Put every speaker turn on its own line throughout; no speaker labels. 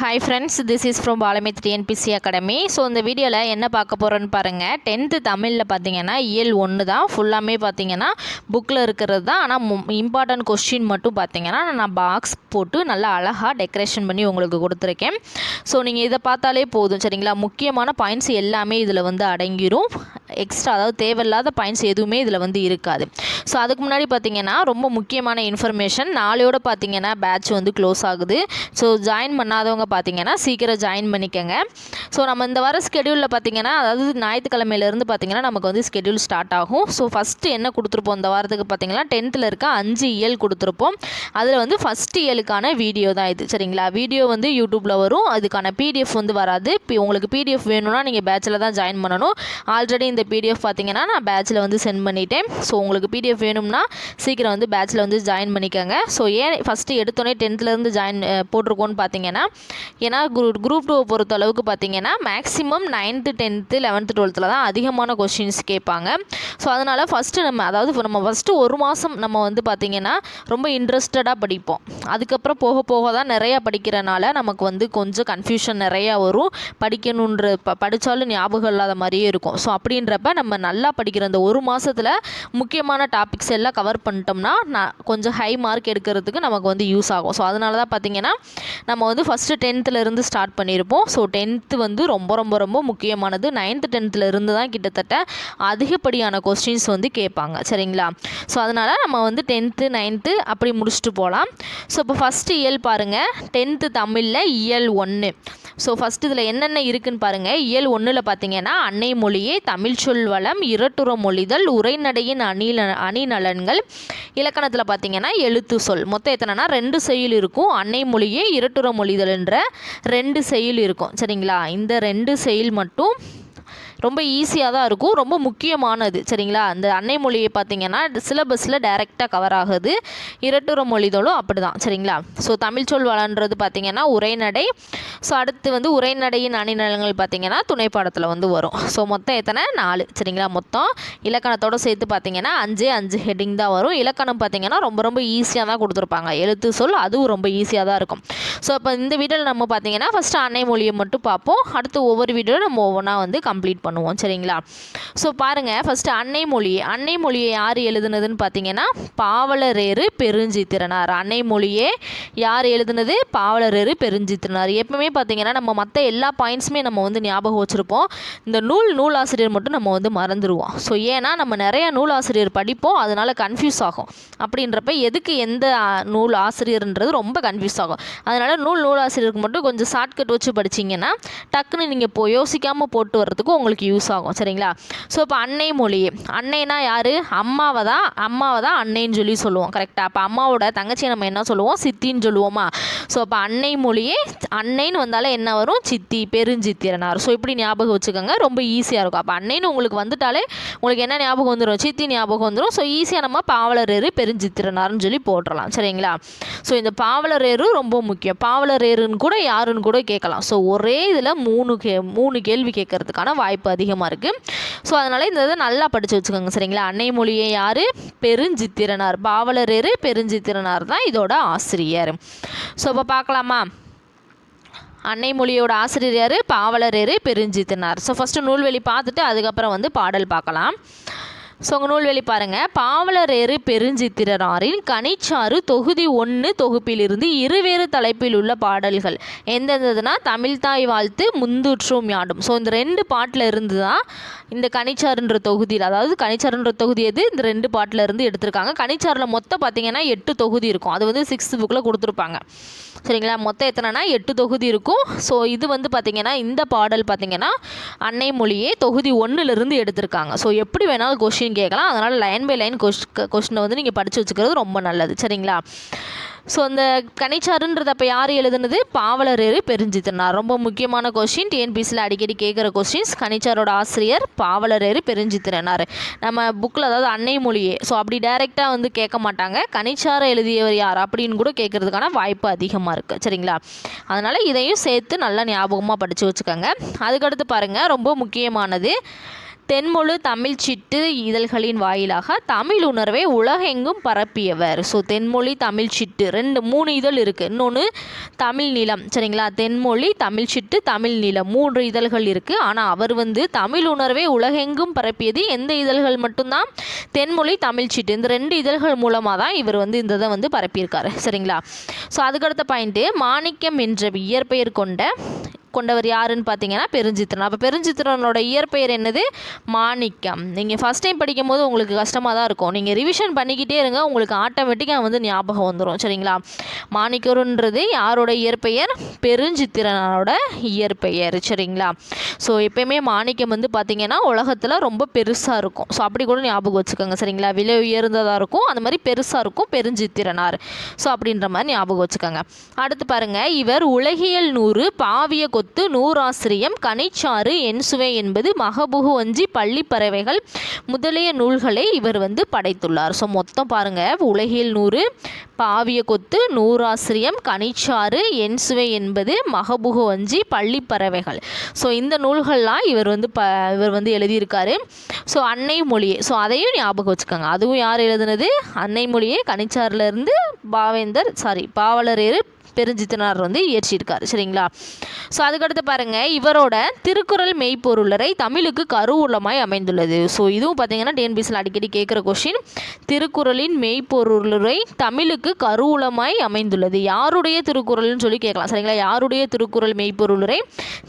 Hi friends this is from பாலமித் TNPSC academy so இந்த வீடியோவில் என்ன பார்க்க போகிறோன்னு பாருங்கள் டென்த்து தமிழில் பார்த்தீங்கன்னா இயல் ஒன்று தான். ஃபுல்லாமே பார்த்தீங்கன்னா புக்கில் இருக்கிறது தான். ஆனால் இம்பார்ட்டன்ட் கொஸ்டின் மட்டும் பார்த்தீங்கன்னா நான் பாக்ஸ் போட்டு நல்லா அழகாக டெக்கரேஷன் பண்ணி உங்களுக்கு கொடுத்துருக்கேன். ஸோ நீங்கள் இதை பார்த்தாலே போதும் சரிங்களா? முக்கியமான பாயிண்ட்ஸ் எல்லாமே இதில் வந்து அடங்கிரும். எக்ஸ்ட்ரா அதாவது தேவையில்லாத பாயிண்ட்ஸ் எதுவுமே இதில் வந்து இருக்காது. ஸோ அதுக்கு முன்னாடி பார்த்தீங்கன்னா ரொம்ப முக்கியமான இன்ஃபர்மேஷன் நாளையோட பார்த்தீங்கன்னா பேட்ச் வந்து க்ளோஸ் ஆகுது. ஸோ ஜாயின் பண்ணாதவங்க பார்த்தீங்கன்னா சீக்கிரம் ஜாயின் பண்ணிக்கோங்க. ஸோ நம்ம இந்த வர ஸ்கெடியூலில் பார்த்தீங்கன்னா அதாவது ஞாயிற்றுக்கிழமையிலேருந்து பார்த்தீங்கன்னா நமக்கு வந்து ஸ்கெடியூல் ஸ்டார்ட் ஆகும். ஸோ ஃபஸ்ட்டு என்ன கொடுத்துருப்போம்? இந்த வாரத்துக்கு பார்த்தீங்கன்னா டென்த்தில் இருக்க அஞ்சு இயல் கொடுத்துருப்போம். அதில் வந்து ஃபஸ்ட் இயலுக்கான வீடியோ தான் இது. சரிங்களா? வீடியோ வந்து யூடியூப்பில் வரும். அதுக்கான பிடிஎஃப் வந்து வராது. இப்போ உங்களுக்கு பிடிஎஃப் வேணும்னா நீங்கள் பேட்சில் தான் ஜாயின் பண்ணணும். ஆல்ரெடி இந்த பிடிஎஃப் பார்த்தீங்கன்னா நான் பேட்சில் வந்து சென்ட் பண்ணிட்டேன். ஸோ உங்களுக்கு பிடிஎஃப் வேணும்னா சீக்கிரம் வந்து பேட்சில் வந்து ஜாயின் பண்ணிக்கோங்க. ஸோ ஏன் ஃபஸ்ட்டு எடுத்தோடனே டென்த்துலேருந்து ஜாயின் போட்டிருக்கோன்னு பார்த்தீங்கன்னா ஏன்னா குரூப் குரூப் டூவை பொறுத்த அளவுக்கு பார்த்தீங்கன்னா மேக்ஸிமம் நைன்த்து டென்த்து லெவன்த்து டுவெல்த்தில் தான் அதிகமான கொஷின்ஸ் கேட்பாங்க. ஸோ அதனால் ஃபஸ்ட்டு நம்ம அதாவது நம்ம ஃபஸ்ட்டு ஒரு மாதம் நம்ம வந்து பார்த்திங்கன்னா ரொம்ப இன்ட்ரெஸ்டடாக படிப்போம். அதுக்கப்புறம் போக போக தான் நிறையா படிக்கிறனால நமக்கு வந்து கொஞ்சம் கன்ஃபியூஷன் நிறையா வரும். படிக்கணுன்ற ப படித்தாலும் ஞாபகம் இல்லாத மாதிரியே இருக்கும். ஸோ அப்படின்றப்ப நம்ம நல்லா படிக்கிற அந்த ஒரு மாதத்தில் முக்கியமான டாபிக்ஸ் எல்லாம் கவர் பண்ணிட்டோம்னா நான் கொஞ்சம் ஹை மார்க் எடுக்கிறதுக்கு நமக்கு வந்து யூஸ் ஆகும். ஸோ அதனால தான் பார்த்திங்கன்னா நம்ம வந்து ஃபஸ்ட்டு டென்த்துலேருந்து ஸ்டார்ட் பண்ணியிருப்போம். ஸோ டென்த்து வந்து ரொம்ப ரொம்ப ரொம்ப முக்கியமானது. நைன்த்து டென்த்துலேருந்து தான் கிட்டத்தட்ட அதிகப்படியான கொஸ்டின்ஸ் வந்து கேட்பாங்க. சரிங்களா? ஸோ அதனால் நம்ம வந்து டென்த்து நைன்த்து அப்படி முடிச்சுட்டு போகலாம். ஸோ இப்போ ஃபஸ்ட்டு இயல் பாருங்கள் டென்த்து தமிழில் இயல் ஒன்று ஸோ ஃபஸ்ட் இதில் என்னென்ன இருக்குன்னு பாருங்கள் இயல் ஒன்றில் பார்த்தீங்கன்னா அன்னை மொழியே தமிழ் சொல் வளம் இரட்டுற மொழிதல் உரைநடையின் அணில அணிநலன்கள். இலக்கணத்தில் பார்த்தீங்கன்னா எழுத்து சொல். மொத்தம் எத்தனைனா ரெண்டு செயல் இருக்கும். அன்னை மொழியே இரட்டுற மொழிதல்ன்ற ரெண்டு செயல் இருக்கும். சரிங்களா? இந்த ரெண்டு செயல் மட்டும் ரொம்ப ஈஸியாக தான் இருக்கும். ரொம்ப முக்கியமானது. சரிங்களா? அந்த அன்னை மொழியை பார்த்தீங்கன்னா சிலபஸில் டைரெக்டாக கவர் ஆகுது. இரட்டுற மொழிதலும் அப்படி தான் சரிங்களா? ஸோ தமிழ் சொல் வளன்றது பார்த்திங்கன்னா உரைநடை. ஸோ அடுத்து வந்து உரைநடையின் அணிநலங்கள் பார்த்தீங்கன்னா துணைப்பாடத்தில் வந்து வரும். ஸோ மொத்தம் எத்தனை? நாலு. சரிங்களா? மொத்தம் இலக்கணத்தோடு சேர்த்து பார்த்தீங்கன்னா அஞ்சு அஞ்சு ஹெட்டிங் தான் வரும். இலக்கணம் பார்த்திங்கன்னா ரொம்ப ரொம்ப ஈஸியாக தான் கொடுத்துருப்பாங்க. எழுத்து சொல் அதுவும் ரொம்ப ஈஸியாக தான் இருக்கும். ஸோ இப்போ இந்த வீடியோவில் நம்ம பார்த்தீங்கன்னா ஃபஸ்ட்டு அன்னை மொழியை மட்டும் பார்ப்போம். அடுத்து ஒவ்வொரு வீடியோவில் நம்ம ஒவ்வொன்றா வந்து கம்ப்ளீட் பண்ணுவோம். சரிங்களா? ஸோ பாருங்கள் ஃபஸ்ட்டு அன்னை மொழி. அன்னை மொழியை யார் எழுதுனதுன்னு பார்த்தீங்கன்னா பாவலரேறு பெருஞ்சித்திரனார். அன்னை மொழியே யார் எழுதுனது? பாவலரேறு பெருஞ்சித்திரனார். எப்பவுமே பார்த்தீங்கன்னா நம்ம மற்ற எல்லா பாயிண்ட்ஸுமே நம்ம வந்து ஞாபகம் வச்சுருப்போம். இந்த நூல் நூலாசிரியர் மட்டும் நம்ம வந்து மறந்துடுவோம் ஸோ ஏன்னா நம்ம நிறைய நூலாசிரியர் படிப்போம் அதனால் கன்ஃபியூஸ் ஆகும். அப்படின்றப்ப எதுக்கு எந்த நூல் ஆசிரியர்ன்றது ரொம்ப கன்ஃபியூஸ் ஆகும். அதனால் நூல் நூலாசிரியருக்கு மட்டும் கொஞ்சம் ஷார்ட்கட் வச்சு படிச்சிங்கன்னா டக்குன்னு நீங்கள் இப்போ யோசிக்காமல் போட்டு வர்றதுக்கு உங்களுக்கு யூஸ் ஆகும் சரிங்களா? ஸோ இப்போ அன்னை மொழி. அன்னைனா யார்? அம்மாவை தான் அம்மாவை தான் அன்னைன்னு சொல்லி சொல்லுவோம் கரெக்டாக அப்போ அம்மாவோட தங்கச்சியை நம்ம என்ன சொல்லுவோம்? சித்தின்னு சொல்லுவோமா? ஸோ அப்போ அன்னை மொழியே அன்னைன்னு வந்தாலே என்ன வரும்? சித்தி பெருஞ்சித்திரனார். ஸோ இப்படி ஞாபகம் வச்சுக்கோங்க ரொம்ப ஈஸியாக இருக்கும். அப்போ அன்னைன்னு உங்களுக்கு வந்துட்டாலே உங்களுக்கு என்ன ஞாபகம் வந்துடும் சித்தி ஞாபகம் வந்துடும் ஸோ ஈஸியாக நம்ம பாவலரேறு பெருஞ்சித்திரனார்னு சொல்லி போட்டுடலாம் சரிங்களா? ஸோ இந்த பாவலரேறு ரொம்ப முக்கியம். பாவலரேறுன்னு கூட யாருன்னு கூட கேட்கலாம். ஸோ ஒரே இதில் மூணு கே மூணு கேள்வி கேட்கறதுக்கான வாய்ப்பு அதிகமாக இருக்குது ஸோ அதனால் இந்த இதை நல்லா படித்து வச்சுக்கோங்க. சரிங்களா? அன்னை மொழியை யார்? பெருஞ்சித்திரனார். பாவலரேறு பெருஞ்சித்திரனார் தான் இதோட ஆசிரியர். ஸோ இப்போ பார்க்கலாமா? அன்னை மொழியோட ஆசிரியர் யார்? பாவலரேறு பெருஞ்சித்திரனார். ஸோ ஃபஸ்ட்டு நூல்வெளி பார்த்துட்டு அதுக்கப்புறம் வந்து பாடல் பார்க்கலாம். ஸோ உங்கள் நூல்வெளி பாருங்கள் பாவலரேறு பெருஞ்சித்திரனாரின் கனிச்சாறு தொகுதி ஒன்று தொகுப்பிலிருந்து இருவேறு தலைப்பில் உள்ள பாடல்கள். எந்தெந்ததுன்னா? தமிழ்தாய் வாழ்த்து முந்துற்றும் யாடும். ஸோ இந்த ரெண்டு பாட்டில் இருந்து தான் இந்த கனிச்சாறுன்ற தொகுதியில் அதாவது கனிச்சாறுன்ற தொகுதி எது? இந்த ரெண்டு பாட்டில் இருந்து எடுத்திருக்காங்க. கனிச்சாறில் மொத்தம் பார்த்தீங்கன்னா எட்டு தொகுதி இருக்கும். அது வந்து சிக்ஸ்த் புக்கில் கொடுத்துருப்பாங்க. சரிங்களா? மொத்தம் எத்தனைனா? எட்டு தொகுதி இருக்கும். ஸோ இது வந்து பார்த்திங்கன்னா இந்த பாடல் பார்த்திங்கன்னா அன்னை மொழியே தொகுதி ஒன்றுலேருந்து எடுத்திருக்காங்க. ஸோ எப்படி வேணாலும் கொஷின் கேட்கலாம். அதனால் லைன் பை லைன் கொஷ் கொஷினை வந்து நீங்கள் படித்து வச்சுக்கிறது ரொம்ப நல்லது. சரிங்களா? ஸோ இந்த கனிச்சாருன்றது அப்போ யார் எழுதுனது? பாவலரேறு பெருஞ்சித்திரனார் ரொம்ப முக்கியமான கொஷின் டிஎன்பிசியில் அடிக்கடி கேட்குற கொஷின்ஸ் கனிச்சாரோட ஆசிரியர் பாவலரேறு பெருஞ்சித்திரனார். நம்ம புக்கில் அதாவது அன்னை மொழியே. ஸோ அப்படி டைரெக்டாக வந்து கேட்க மாட்டாங்க. கனிச்சாரை எழுதியவர் யார் அப்படின்னு கூட கேட்குறதுக்கான வாய்ப்பு அதிகமாக இருக்குது சரிங்களா? அதனால் இதையும் சேர்த்து நல்லா ஞாபகமாக படித்து வச்சுக்கோங்க. அதுக்கடுத்து பாருங்கள் ரொம்ப முக்கியமானது தென்மொழி தமிழ் சிட்டு இதழ்களின் வாயிலாக தமிழ் உணர்வை உலகெங்கும் பரப்பியவர். ஸோ தென்மொழி தமிழ் சிட்டு ரெண்டு மூணு இதழ் இருக்குது இன்னொன்று தமிழ் நிலம் சரிங்களா? தென்மொழி தமிழ் சிட்டு தமிழ் நிலம் மூன்று இதழ்கள் இருக்குது ஆனால் அவர் வந்து தமிழ் உணர்வை உலகெங்கும் பரப்பியது எந்த இதழ்கள் மட்டும்தான்? தென்மொழி தமிழ் சிட்டு இந்த ரெண்டு இதழ்கள் மூலமாக தான் இவர் வந்து இந்த இதை வந்து பரப்பியிருக்காரு சரிங்களா? ஸோ அதுக்கடுத்த பாயிண்ட்டு மாணிக்கம் என்ற இயற்பெயர் கொண்ட கொண்டவர் யாருன்னு பார்த்தீங்கன்னா பெருஞ்சித்திரன். அப்போ பெருஞ்சித்திரனோட இயற்பெயர் என்னது? மாணிக்கம். நீங்கள் ஃபஸ்ட் டைம் படிக்கும்போது உங்களுக்கு கஷ்டமாக தான் இருக்கும். நீங்கள் ரிவிஷன் பண்ணிக்கிட்டே இருங்க உங்களுக்கு ஆட்டோமேட்டிக்காக வந்து ஞாபகம் வந்துடும் சரிங்களா? மாணிக்கருன்றது யாரோட இயற்பெயர்? பெருஞ்சித்திரனோட இயற்பெயர். சரிங்களா? ஸோ எப்பயுமே மாணிக்கம் வந்து பார்த்தீங்கன்னா உலகத்தில் ரொம்ப பெருசாக இருக்கும். ஸோ அப்படி கூட ஞாபகம் வச்சுக்கோங்க. சரிங்களா? விலை உயர்ந்ததாக இருக்கும். அந்த மாதிரி பெருசாக இருக்கும். பெருஞ்சித்திரனார். ஸோ அப்படின்ற மாதிரி ஞாபகம் வச்சுக்கோங்க. அடுத்து பாருங்கள் இவர் உலகியல் நூறு பாவிய கொத்து நூறாசிரியம் கனிச்சாறு என்சுவை என்பது மகபுகு வஞ்சி பள்ளி பறவைகள் முதலிய நூல்களை இவர் வந்து படைத்துள்ளார். ஸோ மொத்தம் பாருங்கள் உலகில் நூறு பாவிய கொத்து நூறாசிரியம் கனிச்சாறு என்சுவை என்பது மகபுகு வஞ்சி பள்ளி பறவைகள். ஸோ இந்த நூல்கள்லாம் இவர் வந்து ப இவர் வந்து எழுதியிருக்காரு. ஸோ அன்னை மொழியே. ஸோ அதையும் ஞாபகம் வச்சுக்கோங்க. அதுவும் யார் எழுதுனது? அன்னை மொழியே கனிச்சாறுலேருந்து பாவேந்தர் சாரி பாவலரேறு பெருஞ்சித்தனார் வந்து இயற்றியிருக்கார் சரிங்களா? ஸோ அதுக்கடுத்து பாருங்கள் இவரோட திருக்குறள் மெய்ப்பொருளரை தமிழுக்கு கருவூலமாய் அமைந்துள்ளது. ஸோ இதுவும் பார்த்தீங்கன்னா டிஎன்பிசியில் அடிக்கடி கேட்குற கொஷின் திருக்குறளின் மெய்ப்பொருளரை தமிழுக்கு கருவூலமாய் அமைந்துள்ளது. யாருடைய திருக்குறள்னு சொல்லி கேட்கலாம் சரிங்களா? யாருடைய திருக்குறள் மெய்ப்பொருளரை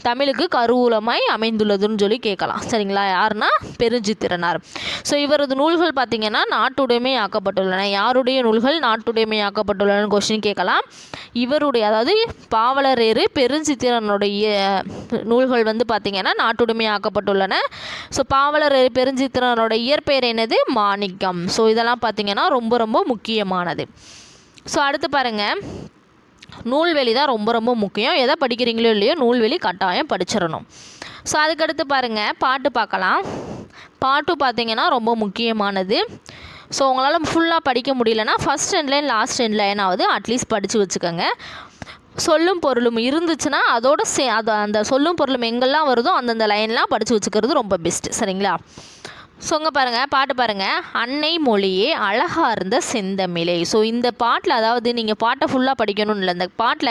தமிழுக்கு கருவூலமாய் அமைந்துள்ளதுன்னு சொல்லி கேட்கலாம் சரிங்களா? யாருன்னா பெருஞ்சித்திரனார். ஸோ இவரது நூல்கள் பார்த்தீங்கன்னா நாட்டுடைமை ஆக்கப்பட்டுள்ளன யாருடைய நூல்கள் நாட்டுடைமை ஆக்கப்பட்டுள்ளன கொஸ்டின் கேட்கலாம். இவர் இவருடைய அதாவது பாவலரேறு பெருஞ்சித்திரனுடைய நூல்கள் வந்து பார்த்திங்கன்னா நாட்டுடைமை ஆக்கப்பட்டுள்ளன ஸோ பாவலரேறு பெருஞ்சித்திரனோட இயற்பெயர் என்னது? மாணிக்கம். ஸோ இதெல்லாம் பார்த்திங்கன்னா ரொம்ப ரொம்ப முக்கியமானது. ஸோ அடுத்து பாருங்கள் நூல்வெளி தான் ரொம்ப ரொம்ப முக்கியம். எதை படிக்கிறீங்களோ இல்லையோ நூல்வெளி கட்டாயம் படிச்சிடணும். ஸோ அதுக்கடுத்து பாருங்கள் பாட்டு பார்க்கலாம். பாட்டு பார்த்திங்கன்னா ரொம்ப முக்கியமானது. ஸோ உங்களால் ஃபுல்லாக படிக்க முடியலன்னா ஃபஸ்ட் ரெண்டு லைன் லாஸ்ட் ரெண்டு லைனாவது அட்லீஸ்ட் படித்து வச்சுக்கோங்க. சொல்லும் பொருளும் இருந்துச்சுன்னா அதோட சே அது அந்த சொல்லும் பொருளும் எங்கெல்லாம் வருதோ அந்தந்த லைன்லாம் படித்து வச்சுக்கிறது ரொம்ப பெஸ்ட்டு சரிங்களா? சொங்க பாருங்கள் பாட்டு பாருங்கள் அன்னை மொழியே அழகார்ந்த செந்தமிழை. ஸோ இந்த பாட்டில் அதாவது நீங்கள் பாட்டை ஃபுல்லாக படிக்கணும்னு இல்லை இந்த பாட்டில்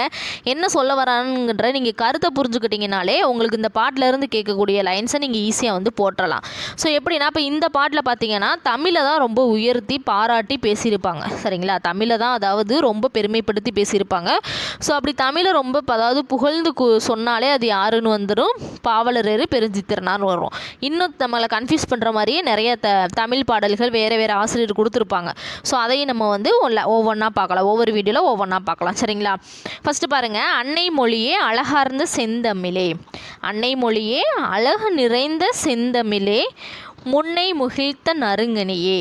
என்ன சொல்ல வரானுங்கிற நீங்கள் கருத்தை புரிஞ்சுக்கிட்டீங்கனாலே உங்களுக்கு இந்த பாட்டில் இருந்து கேட்கக்கூடிய லைன்ஸை நீங்கள் ஈஸியாக வந்து போட்டலாம் ஸோ எப்படின்னா இப்போ இந்த பாட்டில் பார்த்தீங்கன்னா தமிழை தான் ரொம்ப உயர்த்தி பாராட்டி பேசியிருப்பாங்க. சரிங்களா? தமிழை தான் அதாவது ரொம்ப பெருமைப்படுத்தி பேசியிருப்பாங்க. ஸோ அப்படி தமிழை ரொம்ப அதாவது புகழ்ந்து கு சொன்னாலே அது யாருன்னு வந்துடும் பாவலரேறு பெருஞ்சித்திரனார்னு வரும் இன்னும் நம்மளை கன்ஃபியூஸ் பண்ணுற மாதிரியே நிறைய த தமிழ் பாடல்கள் வேறு வேறு ஆசிரியர் கொடுத்துருப்பாங்க. ஸோ அதையும் நம்ம வந்து ஒவ்வொன்றா பார்க்கலாம். ஒவ்வொரு வீடியோவில் ஒவ்வொன்றா பார்க்கலாம். சரிங்களா? ஃபஸ்ட்டு பாருங்கள் அன்னை மொழியே அழகார்ந்த செந்தமிழே. அன்னை மொழியே அழகு நிறைந்த செந்தமிழே. முன்னை முகிழ்த்த நறுங்கனியே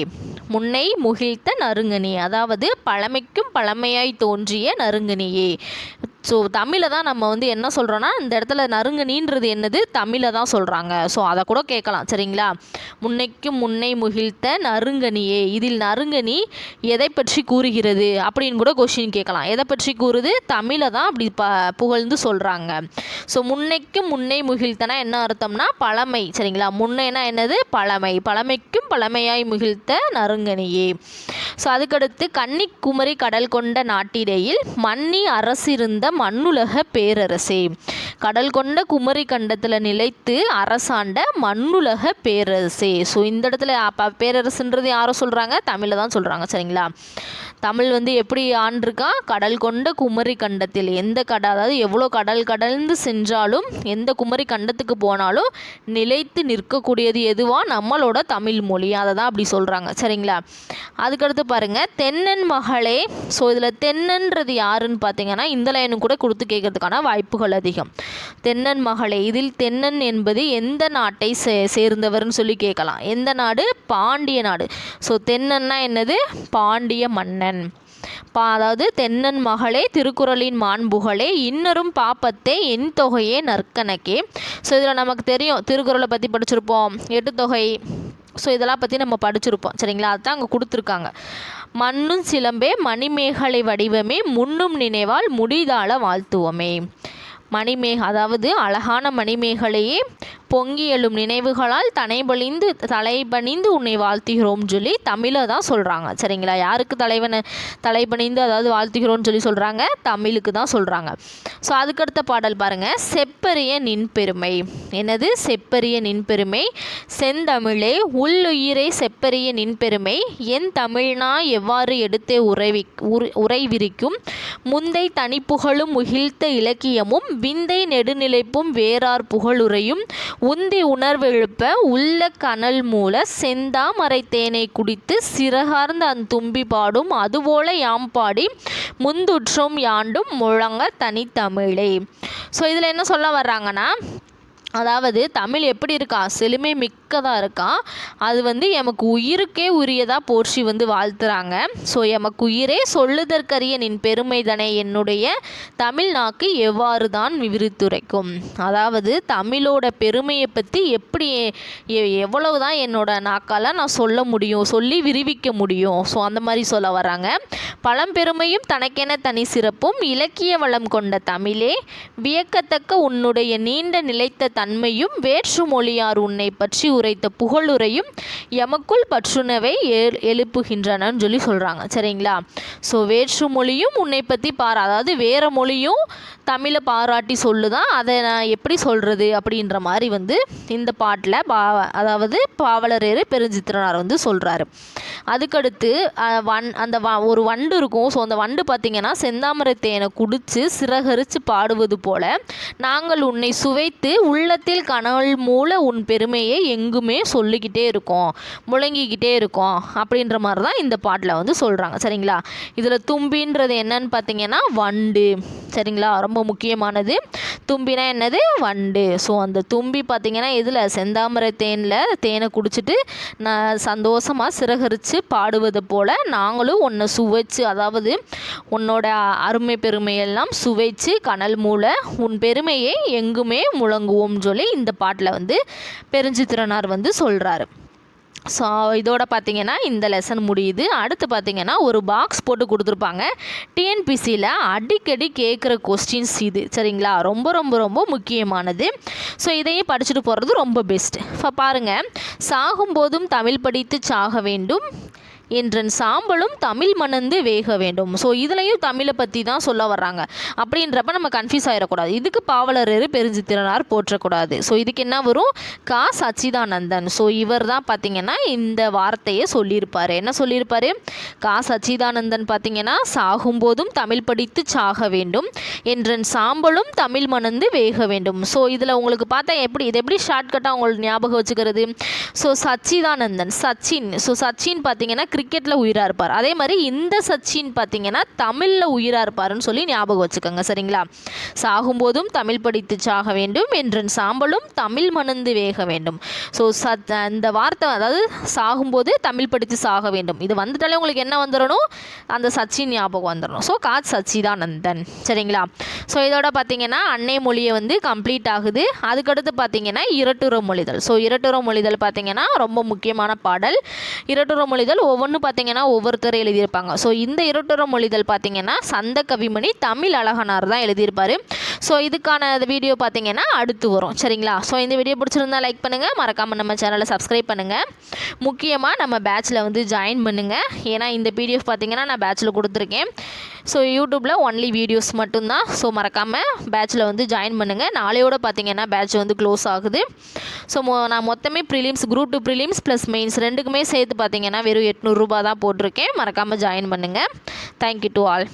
முன்னை முகிழ்த்த நறுங்கனி அதாவது பழமைக்கும் பழமையாய் தோன்றிய நறுங்கனியே ஸோ தமிழை தான் நம்ம வந்து என்ன சொல்கிறோன்னா இந்த இடத்துல நறுங்கனின்றது என்னது? தமிழை தான் சொல்கிறாங்க ஸோ அதை கூட கேட்கலாம் சரிங்களா? முன்னைக்கும் முன்னை முகிழ்த்த நறுங்கனியே இதில் நறுங்கனி எதை பற்றி கூறுகிறது? அப்படின்னு கூட கொஷின் கேட்கலாம். எதை பற்றி கூறுது? தமிழை தான் அப்படி ப புகழ்ந்து சொல்கிறாங்க ஸோ முன்னைக்கும் முன்னை முகிழ்த்தனா என்ன அர்த்தம்னா பழமை சரிங்களா? முன்னைனா என்னது? பழமை. பழமைக்கும் பழமையாய் முகிழ்த்த நறுங்கனியே ஸோ அதுக்கடுத்து கன்னிக்குமரி கடல் கொண்ட நாட்டிடையில் மன்னி அரசிருந்த மண்ணுலக பேரரசே. கடல் கொண்ட குமரி கண்டத்தில் நிலைத்து அரசாண்ட மண்ணுலக பேரரசே. ஸோ இந்த இடத்துல அப்ப பேரரசுன்றது யாரும் சொல்கிறாங்க தமிழை தான் சொல்கிறாங்க சரிங்களா? தமிழ் வந்து எப்படி ஆண்டிருக்கா கடல் கொண்ட குமரி கண்டத்தில். எந்த கட அதாவது எவ்வளோ கடல் கடந்து சென்றாலும் எந்த குமரி கண்டத்துக்கு போனாலும் நிலைத்து நிற்கக்கூடியது எதுவா? நம்மளோட தமிழ் மொழி. அதை தான் அப்படி சொல்கிறாங்க சரிங்களா? அதுக்கடுத்து பாருங்கள் தென்னன் மகளே. ஸோ இதில் தென்னன்றது யாருன்னு பார்த்தீங்கன்னா இந்த லைனும் கூட கொடுத்து கேட்கறதுக்கான வாய்ப்புகள் அதிகம். தென்னன் மகளே. இதில் தென்னன் என்பது எந்த நாட்டை சே சேர்ந்தவர்னு சொல்லி கேட்கலாம். எந்த நாடு? பாண்டிய நாடு. ஸோ தென்னன்னா என்னது? பாண்டிய மன்னன் பா அதாவது தென்னன் மகளே திருக்குறளின் மாண்புகளே இன்னரும் பாப்பத்தே என் தொகையே நற்கணக்கே. ஸோ இதில் நமக்கு தெரியும் திருக்குறளை பற்றி படிச்சிருப்போம் எட்டு தொகை. ஸோ இதெல்லாம் பற்றி நம்ம படிச்சிருப்போம் சரிங்களா? அதுதான் அங்கே கொடுத்துருக்காங்க. மண்ணும் சிலம்பே மணிமேகலை வடிவமே முன்னும் நினைவால் முடிதாள வாழ்த்துவமே. மணிமேக அதாவது அழகான மணிமேகலையே பொங்கி எழும் நினைவுகளால் தனைபணிந்து தலைபணிந்து உன்னை வாழ்த்துகிறோம் சொல்லி தமிழை தான் சொல்கிறாங்க சரிங்களா? யாருக்கு தலைவனை தலைபணிந்து அதாவது வாழ்த்துகிறோம்னு சொல்லி சொல்கிறாங்க தமிழுக்கு தான் சொல்கிறாங்க ஸோ அதுக்கடுத்த பாடல் பாருங்கள் செப்பரிய நின் பெருமை. என்னது? செப்பரிய நின் பெருமை. செந்தமிழே உள்ளுயிரை செப்பரிய நின் பெருமை. என் தமிழ்னா எவ்வாறு எடுத்தே உறைவி உரு- உறைவிரிக்கும்? முந்தை தனிப்புகழும் முகிழ்த்த இலக்கியமும் விந்தை நெடுநிலைப்பும் வேறார் புகழுரையும் உந்தி உணர்வெழுப்ப உள்ள கனல் மூல செந்தாமரை தேனை குடித்து சிறகார்ந்த அந்தும்பி பாடும் அதுபோல யாம் பாடி முந்துற்றும் யாண்டும் முழங்க தனித்தமிழே ஸோ இதில் என்ன சொல்ல வர்றாங்கன்னா அதாவது தமிழ் எப்படி இருக்கா? செழுமை தான் இருக்கான். அது வந்து எமக்கு உயிருக்கே உரியதாக போற்றி வந்து வாழ்த்துறாங்க. ஸோ எமக்கு உயிரே சொல்லுதற்கரிய நின் பெருமைதனை. என்னுடைய தமிழ் நாக்கு எவ்வாறு தான் விவரித்துரைக்கும். அதாவது தமிழோட பெருமையை பற்றி எப்படி எ- எவ்வளவு தான் என்னோட நாக்கால் நான் சொல்ல முடியும் சொல்லி விரிவிக்க முடியும். ஸோ அந்த மாதிரி சொல்ல வராங்க பழம்பெருமையும் தனக்கென தனி சிறப்பும் இலக்கிய வளம் கொண்ட தமிழே வியக்கத்தக்க உன்னுடைய நீண்ட நிலைத்த தன்மையும் வேற்று மொழியார் உன்னை பற்றி உரைத்த புகழுரையும் எமக்குள் பற்றுணவை எழுப்புகின்றனன்னு சொல்லி சொல்கிறாங்க சரிங்களா? ஸோ வேற்று மொழியும் உன்னை பற்றி பாரா அதாவது வேறு மொழியும் தமிழை பாராட்டி சொல்லுதான் அதை நான் எப்படி சொல்கிறது அப்படின்ற மாதிரி வந்து இந்த பாட்டில் பாவ அதாவது பாவலரேறு பெருஞ்சித்திரனார் வந்து சொல்கிறாரு அதுக்கடுத்து வன் அந்த வ ஒரு வண்டு இருக்கும். ஸோ அந்த வண்டு பார்த்திங்கன்னா செந்தாமரை தேனை குடித்து சிறகரித்து பாடுவது போல நாங்கள் உன்னை சுவைத்து உள்ளத்தில் கனல் மூல உன் பெருமையை எங்குமே சொல்லிக்கிட்டே இருக்கும் முழங்கிக்கிட்டே இருக்கும் அப்படின்ற மாதிரி தான் இந்த பாட்டில் வந்து சொல்கிறாங்க சரிங்களா? இதில் தும்பின்றது என்னன்னு பார்த்தீங்கன்னா வண்டு. சரிங்களா? ரொம்ப முக்கியமானது. தும்பினா என்னது? வண்டு. ஸோ அந்த தும்பி பார்த்தீங்கன்னா இதில் செந்தாமரை தேனில் தேனை குடிச்சிட்டு நான் சந்தோஷமாக சிறகரித்து பாடுவது போல் நாங்களும் உன்னை சுவைச்சு அதாவது உன்னோட அருமை பெருமையெல்லாம் சுவைச்சு கனல் மூளை உன் பெருமையை எங்குமே முழங்குவோம் சொல்லி இந்த பாட்டில் வந்து பெருஞ்சித்திரனார் வந்து சொல்கிறாரு ஸோ இதோட பார்த்தீங்கன்னா இந்த லெசன் முடியுது. அடுத்து பார்த்தீங்கன்னா ஒரு பாக்ஸ் போட்டு கொடுத்துருப்பாங்க. டிஎன்பிசியில் அடிக்கடி கேட்குற கொஸ்டின்ஸ் இது. சரிங்களா? ரொம்ப ரொம்ப ரொம்ப முக்கியமானது. ஸோ இதையும் படிச்சுட்டு போகிறது ரொம்ப பெஸ்ட் இப்போ பாருங்கள் சாகும்போதும் தமிழ் படித்து சாக வேண்டும். என்றன் சாம்பலும் தமிழ் மணந்து வேக வேண்டும். ஸோ இதுலேயும் தமிழை பற்றி தான் சொல்ல வர்றாங்க. அப்படின்றப்ப நம்ம கன்ஃபியூஸ் ஆகிடக்கூடாது இதுக்கு பாவலரேறு பெருஞ்சித்திரனார் போற்றக்கூடாது. ஸோ இதுக்கு என்ன வரும்? கா. சச்சிதானந்தன். ஸோ இவர் தான் பார்த்தீங்கன்னா இந்த வார்த்தையை சொல்லியிருப்பார். என்ன சொல்லியிருப்பார்? கா. சச்சிதானந்தன் பார்த்தீங்கன்னா சாகும்போதும் தமிழ் படித்து சாக வேண்டும். என்றன் சாம்பலும் தமிழ் மணந்து வேக வேண்டும். ஸோ இதில் உங்களுக்கு பார்த்தா எப்படி இது எப்படி ஷார்ட்கட்டாக உங்களுக்கு ஞாபகம் வச்சுக்கிறது? ஸோ சச்சிதானந்தன் சச்சின். ஸோ சச்சின் பார்த்தீங்கன்னா கிரிக்கெட்டில் உயிராக இருப்பார். அதே மாதிரி இந்த சச்சின் பார்த்தீங்கன்னா தமிழில் உயிராக இருப்பாருன்னு சொல்லி ஞாபகம் வச்சுக்கோங்க சரிங்களா? சாகும்போதும் தமிழ் படித்து சாக வேண்டும் என்றன் சாம்பலும் தமிழ் மணந்து வேக வேண்டும். ஸோ சத் அந்த வார்த்தை அதாவது சாகும்போது தமிழ் படித்து சாக வேண்டும். இது வந்துட்டாலே உங்களுக்கு என்ன வந்துடணும் அந்த சச்சின் ஞாபகம் வந்துடணும் ஸோ காத் சச்சிதானந்தன் சரிங்களா? ஸோ இதோட பார்த்தீங்கன்னா அன்னை மொழியை வந்து கம்ப்ளீட் ஆகுது. அதுக்கடுத்து பார்த்தீங்கன்னா இரட்டுற மொழிதல். ஸோ இரட்டுற மொழிதல் பார்த்தீங்கன்னா ரொம்ப முக்கியமான பாடல். இரட்டுற மொழிதல் ஒன்று பார்த்தீங்கன்னா ஒவ்வொருத்தர் எழுதியிருப்பாங்க. ஸோ இந்த இருட்டுற மொழிதல் பார்த்தீங்கன்னா சந்த கவிமணி தமிழ் அழகனார் தான் எழுதியிருப்பார். ஸோ இதுக்கான வீடியோ பார்த்தீங்கன்னா அடுத்து வரும். சரிங்களா? ஸோ இந்த வீடியோ பிடிச்சிருந்தா லைக் பண்ணுங்கள் மறக்காமல் நம்ம சேனலை சப்ஸ்கிரைப் பண்ணுங்கள் முக்கியமாக நம்ம பேட்சில் வந்து ஜாயின் பண்ணுங்கள் ஏன்னா இந்த பிடிஎஃப் பார்த்தீங்கன்னா நான் பேட்சில் கொடுத்துருக்கேன். ஸோ யூடியூப்பில் ஒன்லி வீடியோஸ் மட்டும்தான். ஸோ மறக்காமல் பேட்சில் வந்து ஜாயின் பண்ணுங்கள் நாளையோட பார்த்தீங்கன்னா பேட்ச் வந்து க்ளோஸ் ஆகுது. ஸோ நான் மொத்தமே prelims group two prelims plus mains ரெண்டுக்குமே சேர்த்து பார்த்தீங்கன்னா வெறும் எட்நூறு எட்நூறுரூபா தான் போட்டிருக்கேன். மறக்காமல் ஜாயின் பண்ணுங்கள் தேங்க்யூ டு ஆல்